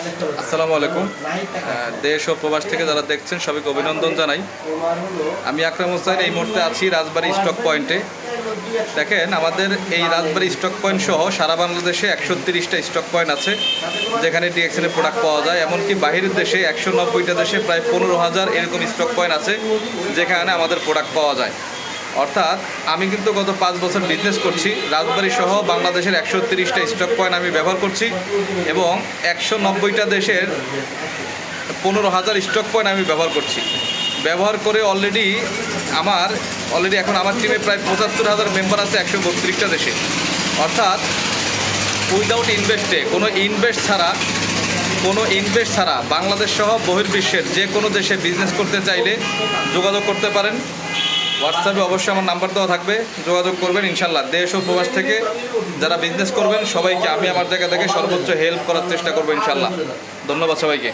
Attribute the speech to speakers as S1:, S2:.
S1: আসসালামু আলাইকুম। দেশ ও প্রবাস থেকে যারা দেখছেন, সবাইকে অভিনন্দন জানাই। আমি আকরাম হোসেন, এই মুহূর্তে আছি রাজবাড়ী স্টক পয়েন্টে। দেখেন, আমাদের এই রাজবাড়ী স্টক পয়েন্ট সহ সারা বাংলাদেশে একশো তিরিশটা স্টক পয়েন্ট আছে, যেখানে ডিএক্সএলের প্রোডাক্ট পাওয়া যায়। এমনকি বাহিরের দেশে একশো নব্বইটা দেশে প্রায় পনেরো হাজার এরকম স্টক পয়েন্ট আছে, যেখানে আমাদের প্রোডাক্ট পাওয়া যায়। অর্থাৎ আমি কিন্তু গত পাঁচ বছর বিজনেস করছি, রাজবাড়ী সহ বাংলাদেশের একশো তিরিশটা স্টক পয়েন্ট আমি ব্যবহার করছি এবং একশো নব্বইটা দেশের পনেরো হাজার স্টক পয়েন্ট আমি ব্যবহার করছি। ব্যবহার করে অলরেডি আমার অলরেডি এখন আমার টিমে প্রায় পঁচাত্তর হাজার মেম্বার আছে একশো বত্রিশটা দেশে। অর্থাৎ উইদাউট ইনভেস্টে কোনো ইনভেস্ট ছাড়া, কোনো ইনভেস্ট ছাড়া বাংলাদেশ সহ বহির্বিশ্বের যে কোনো দেশে বিজনেস করতে চাইলে যোগাযোগ করতে পারেন। হোয়াটসঅ্যাপে অবশ্যই আমার নাম্বার দেওয়া থাকবে, যোগাযোগ করবেন, ইনশাল্লাহ দেশ ও প্রবাস থেকে যারা বিজনেস করবেন, সবাইকে আমি আমার জায়গা থেকে সর্বোচ্চ হেল্প করার চেষ্টা করব, ইনশাল্লাহ। ধন্যবাদ সবাইকে।